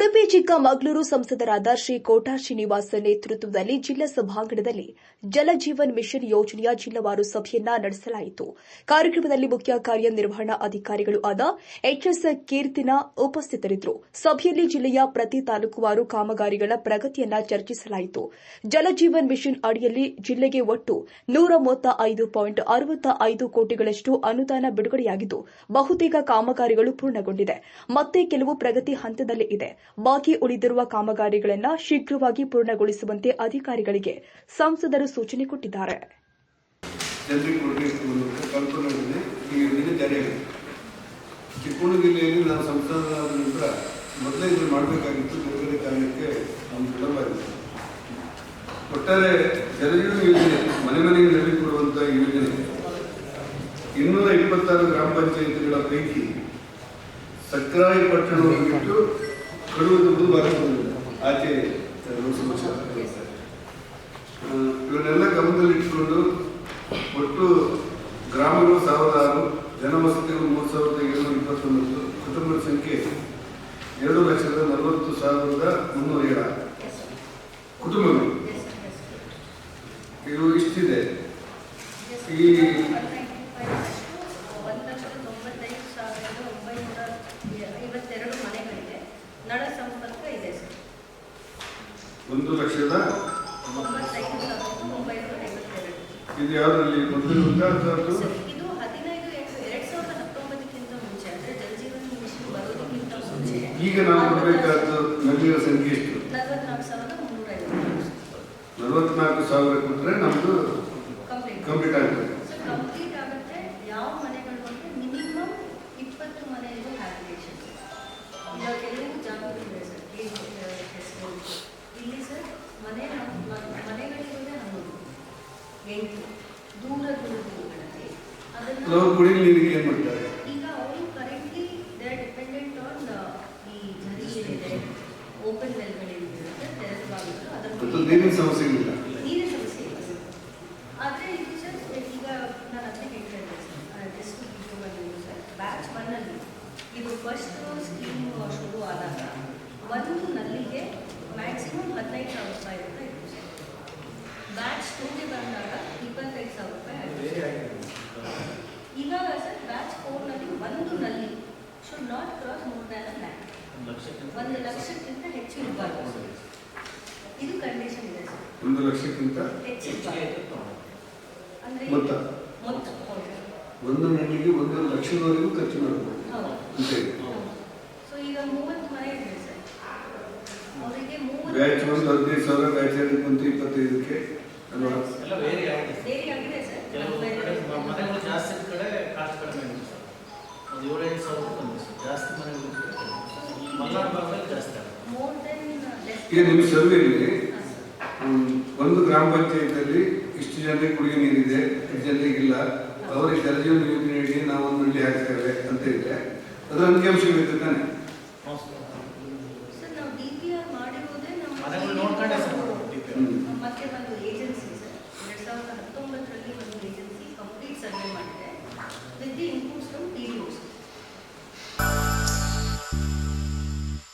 ಉಡುಪಿ ಚಿಕ್ಕಮಗಳೂರು ಸಂಸದರಾದ ಶ್ರೀ ಕೋಟಾ ಶ್ರೀನಿವಾಸ ನೇತೃತ್ವದಲ್ಲಿ ಜಿಲ್ಲಾ ಸಭಾಂಗಣದಲ್ಲಿ ಜಲಜೀವನ್ ಮಿಷನ್ ಯೋಜನೆಯ ಜಿಲ್ಲಾವಾರು ಸಭೆಯನ್ನ ನಡೆಸಲಾಯಿತು. ಕಾರ್ಯಕ್ರಮದಲ್ಲಿ ಮುಖ್ಯ ಕಾರ್ಯನಿರ್ವಹಣಾ ಅಧಿಕಾರಿಗಳು ಆದ ಎಚ್ಎಸ್ ಕೀರ್ತಿನ ಉಪಸ್ಥಿತರಿದ್ದರು. ಸಭೆಯಲ್ಲಿ ಜಿಲ್ಲೆಯ ಪ್ರತಿ ತಾಲೂಕುವಾರು ಕಾಮಗಾರಿಗಳ ಪ್ರಗತಿಯನ್ನ ಚರ್ಚಿಸಲಾಯಿತು. ಜಲಜೀವನ್ ಮಿಷನ್ ಅಡಿಯಲ್ಲಿ ಜಿಲ್ಲೆಗೆ ಒಟ್ಟು ನೂರ ಮೂವತ್ತ ಐದು ಪಾಯಿಂಟ್ ಅರವತ್ತ ಐದು ಕೋಟಿಗಳಷ್ಟು ಅನುದಾನ ಬಿಡುಗಡೆಯಾಗಿದ್ದು, ಬಹುತೇಕ ಕಾಮಗಾರಿಗಳು ಪೂರ್ಣಗೊಂಡಿದೆ. ಮತ್ತೆ ಕೆಲವು ಪ್ರಗತಿ ಹಂತದಲ್ಲಿ ಇದೆ. ಬಾಕಿ ಉಳಿದಿರುವ ಕಾಮಗಾರಿಗಳನ್ನು ಶೀಘ್ರವಾಗಿ ಪೂರ್ಣಗೊಳಿಸುವಂತೆ ಅಧಿಕಾರಿಗಳಿಗೆ ಸಂಸದರು ಸೂಚನೆ ಕೊಟ್ಟಿದ್ದಾರೆ. ಜಿಲ್ಲೆಯಲ್ಲಿ ಸಂಸದರಾದ ನಂತರ ಮೊದಲೇ ಮಾಡಬೇಕಾಗಿತ್ತು. ಬೇರೆ ಕಾರಣಕ್ಕೆ ನಮ್ಮ ವಿಳಂಬ ಒಟ್ಟಾರೆ ಜಲಜೀವನ ಯೋಜನೆ, ಮನೆ ಮನೆಗೆ ಕೊಡುವಂಥ ಯೋಜನೆ, ಇನ್ನೂರ ಇಪ್ಪತ್ತಾರು ಗ್ರಾಮ ಪಂಚಾಯಿತಿಗಳ ಪೈಕಿ ಸಕ್ಕರಾಯಿ ಪಟ್ಟಣವನ್ನು ಬಿಟ್ಟು ಕಡುವುದು ಭಾಗ ಆಚೆ ಇವನ್ನೆಲ್ಲ ಗಮನದಲ್ಲಿಟ್ಟುಕೊಂಡು ಒಟ್ಟು ಗ್ರಾಮಗಳು ಸಾವಿರದ ಆರು ಜನವಸತಿಗಳು ಮೂರು ಸಾವಿರದ ಏಳ್ನೂರ ಇಪ್ಪತ್ತೊಂಬತ್ತು ಕುಟುಂಬದ ಸಂಖ್ಯೆ ಎರಡು ಲಕ್ಷದ ನಲವತ್ತು ಸಾವಿರದ ಮುನ್ನೂರ ಏಳು ಕುಟುಂಬಗಳು ಇದು ಇಷ್ಟಿದೆ ಈ ಒಂದು ಲಕ್ಷದ ತೊಂಬತ್ತೈದು ಸಾವಿರದ ಒಂಬೈನೂರ ಐವತ್ತೆರಡು ಮನೆಗಳಿಗೆ ನಳ ಸಂಪರ್ಕ ಇದೆ ಸರ್ ಒಂದು ಲಕ್ಷದ ತೊಂಬತ್ತೈದು ಸಾವಿರದ ಒಂಬೈನೂರ ಐವತ್ತೆರಡು ಇದು ಯಾವುದರಲ್ಲಿ ಮೊದಲಿರುತ್ತಾ ಅಥವಾ ಅದು ಸರ್ ಇದು ಹದಿನೈದು ಎಂಟು ಎರಡು ಸಾವಿರದ ಹತ್ತೊಂಬತ್ತಕ್ಕಿಂತ ಮುಂಚೆ ಲಕ್ಷದ ಇದು ಬರೋದಕ್ಕಿಂತ ಮುಂಚೆ. ಈಗ ನಾವು ಕೊಡಬೇಕಾದ ನಲ್ಲಿನ ಸಂಖ್ಯೆ ಎಷ್ಟು? ನಲವತ್ನಾಲ್ಕು ಸಾವಿರ ಕೊಟ್ಟರೆ ನಮ್ಮದು ಕಂಪ್ಲೀಟ್ ಆಗುತ್ತೆ. ಆಗ್ತದೆ ಸೊ ಕಂಪ್ಲೀಟ್ ಅಂದರೆ ಇಲ್ಲಿ ಸರ್ ಮನೆ ಮನೆಗಳಿರೋದೇ ಹನ್ನೊಂದು ಎಂಟು ದೂರ ದೂರ ದೂರಗಳಲ್ಲಿ ಅದನ್ನು ನಾವು ನೀರಿಗೆ ಏನು ಮಾಡ್ತಾರೆ? ಈಗ ಅವರು currently they are dependent on ಈ ಝರಿ ಏನಿದೆ ಓಪನ್ ವೆಲ್ಗಳಿರುತ್ತೆ ತೆರೆದ ಬಾಗಿಲು ಅದನ್ನು ನೀರಿನ ಇಲ್ಲ. ನೀರಿನ ಸಮಸ್ಯೆ ಇಲ್ಲ ಸರ್. ಆದರೆ ಇದು ಸರ್ ಈಗ ನಾನು ಅದನ್ನೇ ಹೇಳ್ತಾ ಇದ್ದೆ ಸರ್. Just sir. ಬ್ಯಾಚ್ ಒನ್ನಲ್ಲಿ ಇದು ಫಸ್ಟ್ ಸ್ಕೀಮ್ ಶುರು ಆದಾಗ ಒಂದು ನಲ್ಲಿಗೆ ಮ್ಯಾಕ್ಸಿಮಮ್ ಹದಿನೈದು ಸಾವಿರ ರೂಪಾಯಿ ಅಂತ ಇತ್ತು ಸರ್. ಬ್ಯಾಚ್ ಟೂಗೆ ಬಂದಾಗ ಇಪ್ಪತ್ತೈದು ಸಾವಿರ ರೂಪಾಯಿ ಇವಾಗ ಸರ್ ಬ್ಯಾಚ್ ಫೋರ್ನಲ್ಲಿ ಒಂದು ನಲ್ಲಿ should not cross more than a lakh ಒಂದು ಲಕ್ಷಕ್ಕಿಂತ ಹೆಚ್ಚು. ಇರಬಾರ್ದು ಇದು ಕಂಡೀಷನ್ ಇದೆ ಸರ್. ಒಂದು ಲಕ್ಷಕ್ಕಿಂತ ಹೆಚ್ಚಿರಬಾರ್ದು ಅಂದ್ರೆ ಮೊತ್ತ. ಒಂದು ನಲ್ಲಿಗೆ ಒಂದು ಲಕ್ಷದವರೆಗೂ ಖರ್ಚು ಮಾಡಬಹುದು ಹೌದು. ಸೊ ಈಗ ಮೂವತ್ತು ಮನೆ ಇದೆ ಸರ್. ಬ್ಯಾಚ್ ಒಂದು ಹದಿನೈದು ಸಾವಿರ ಬ್ಯಾಚ್ ಎರಡು ಕುಂತು ಇಪ್ಪತ್ತೈದಕ್ಕೆ ಅಲ್ವಾ? ಒಂದು ಈಗ ನಿಮ್ಮ ಸರ್ವೆಯಲ್ಲಿ ಒಂದು ಗ್ರಾಮ ಪಂಚಾಯತಲ್ಲಿ ಇಷ್ಟು ಜನರಿಗೆ ಕುಡಿಯೋ ನೀರಿದೆ ಇಷ್ಟು ಜನರಿಗಿಲ್ಲ ಅವರಿಗೆ ಜಲಜೀವನ ಯೋಜನೆ ನಾವು ಒಂದು ಹಳ್ಳಿ ಹಾಕ್ತೇವೆ ಅಂತ ಇದೆ ಅದರ ಅಂಕಿಅಂಶಗಳಿದೆ ತಾನೆ? ಹೌದು ಸರ್